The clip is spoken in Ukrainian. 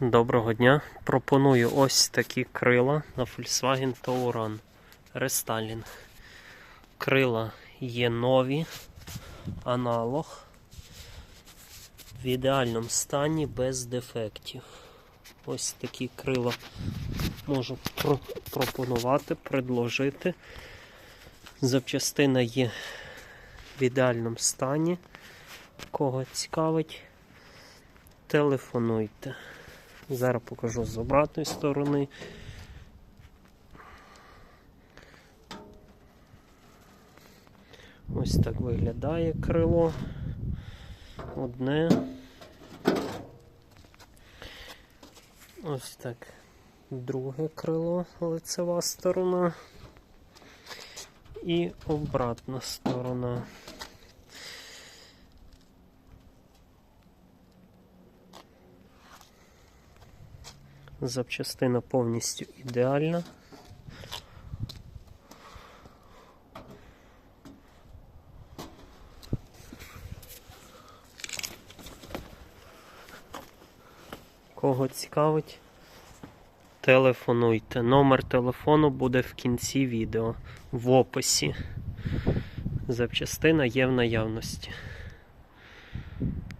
Доброго дня. Пропоную ось такі крила на Volkswagen Touran Restyling. Крила є нові, аналог в ідеальному стані без дефектів. Ось такі крила можу пропонувати, предложити. Запчастина є в ідеальному стані. Кого цікавить, телефонуйте. Зараз покажу з обратної сторони. Ось так виглядає крило. Одне. Ось так. Друге крило, лицева сторона. І обратна сторона. Запчастина повністю ідеальна. Кого цікавить, телефонуйте. Номер телефону буде в кінці відео, в описі. Запчастина є в наявності.